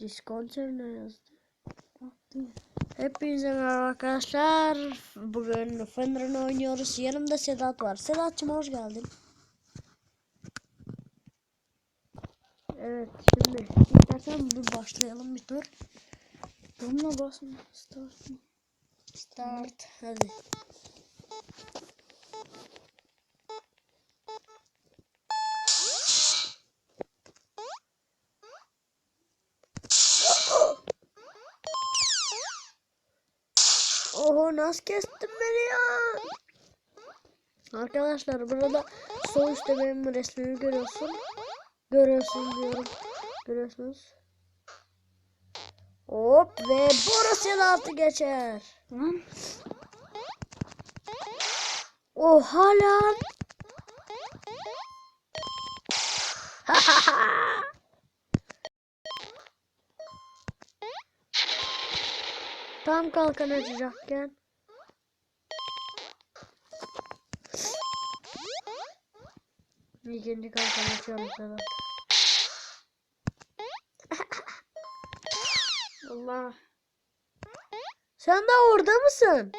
Discounter ne yazdı? Baktı ya. Hepinize merhaba arkadaşlar. Bugün Fenrir'in oynuyoruz. Yanımda Sedat var. Sedat'cığım hoş geldin. Evet şimdi istersen bir başlayalım bir tur. Bununla basma. Start? Start. Hadi. Oho nasıl kestin beni ya? Arkadaşlar burada sol üstte benim resmimi görüyorsun. Görüyorsunuz diyorum. Görüyorsunuz. Hop ve Borussia altı geçer. Lan. Oha lan. Tam kalkan açacakken. İkinci kalkan açıyorum sana. Allah. Sen de orada mısın?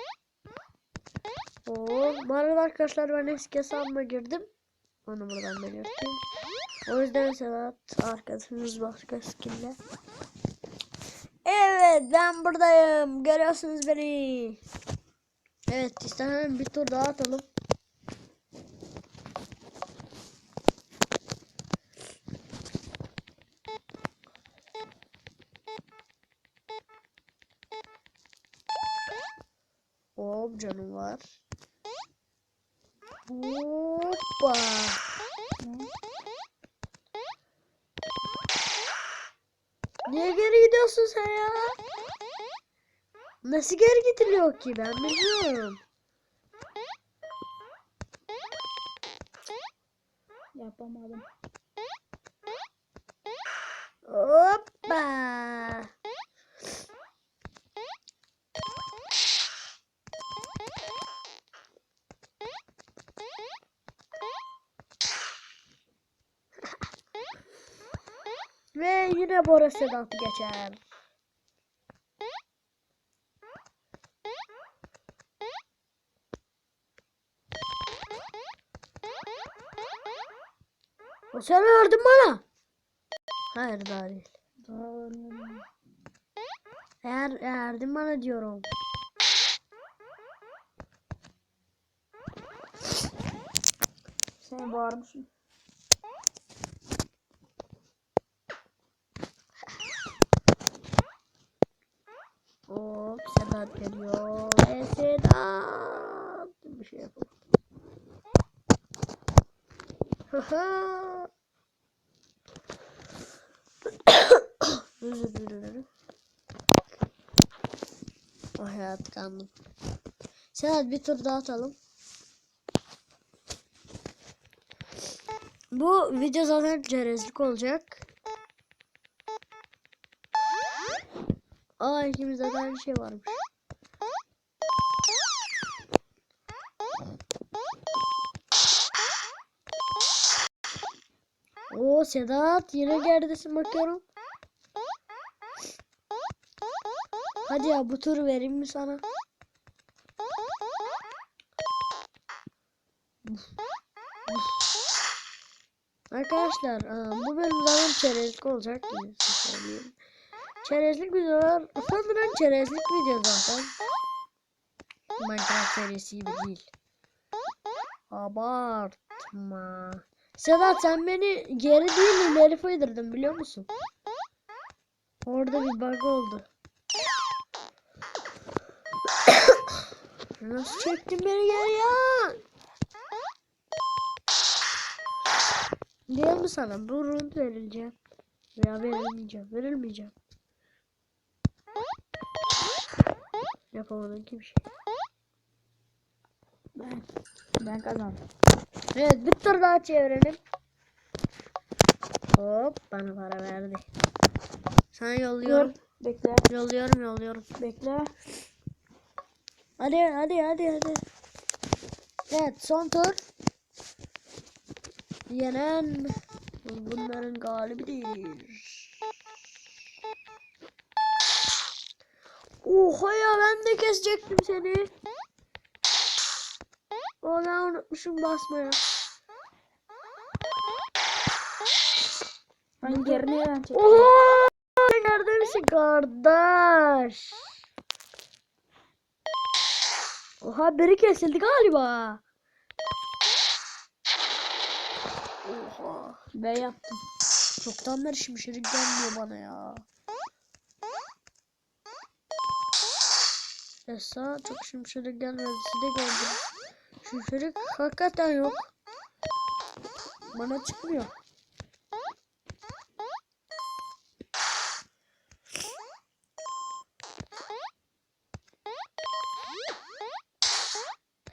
Oo, merhaba arkadaşlar ben eski hesabıma girdim. Onu buradan belirteyim. O yüzden Sedat arkadaşımız başka skinle. Evet ben buradayım. Görüyorsunuz beni. Evet istersen bir tur daha atalım. Hop canım var. Hoppa. Niye geri gidiyorsun sen ya? Nasıl geri gidiliyor ki ben bilmiyorum. Yapamadım. Hoppa. Ve yine Bora Sedat'ı geçer. O sen verdin bana. Hayır daha değil. Daha. Eğer verdin bana diyorum. Sen bağırmışsın. Hop Sedat geliyor. Sedat. Bir şey yapalım. Özür dilerim. Oh hayat kandım. Sedat bir tur daha atalım. Bu video zaten çerezlik olacak. Aa ikimizde de aynı şey varmış. Oo Sedat yine geridesin bakıyorum. Hadi ya bu turu vereyim mi sana? Arkadaşlar bu bölüm zaten çerezlik olacak söyleyeyim. Çerezlik videolar sanırım çerezlik video zaten. Minecraft serisi gibi değil. Abartma. Sedat sen beni geri değil ileri fıydırdın biliyor musun? Orada bir bug oldu. Nasıl çektin beni geri ya? Diyor mu sana? Bu rund verileceğim. Veya verilmeyeceğim. Verilmeyeceğim. Yapamadım ki bir şey. Ben. Ben kazandım. Evet bir tur daha çevirelim. Hop bana para verdi. Sana yolluyorum. Dur. Bekle. Yolluyorum yolluyorum. Bekle. Hadi hadi hadi hadi. Evet son tur. Yenen bunların galibidir. Oha ya ben de kesecektim seni. O ben unutmuşum basmaya. Ben geri nereden çektim? Oha! Nerede misin kardeş? Oha biri kesildi galiba. Oha. Ben yaptım. Çoktan beri şimşirik gelmiyor bana ya. Esa çok şimşirik gelmedi. Siz de gördünüz. Şimşirik hakikaten yok. Bana çıkmıyor.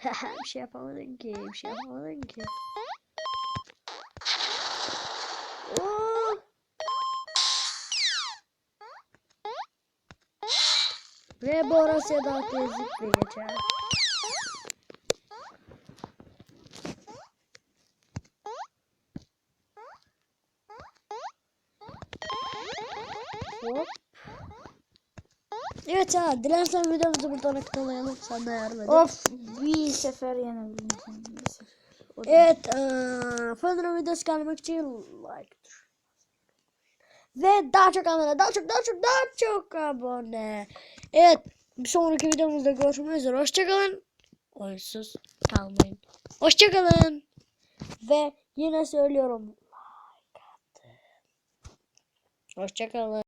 bir şey yapamadın ki. Bir şey yapamadın ki. Oo. Ve Borussia Dortmund'le geçer. Hop. Evet ha, dilersen videomuzu buradan aktarlayalım. Sen de yardım edin. Of bir sefer yenebildim seni. Bir sefer. O Evet, eee fırına videosu gelmek için like ve daha çok abone, daha çok, daha çok, daha çok abone. Evet, bir sonraki videomuzda görüşmek üzere. Hoşçakalın. Oyunsuz kalmayın. Hoşçakalın. Ve yine söylüyorum. Hoşçakalın.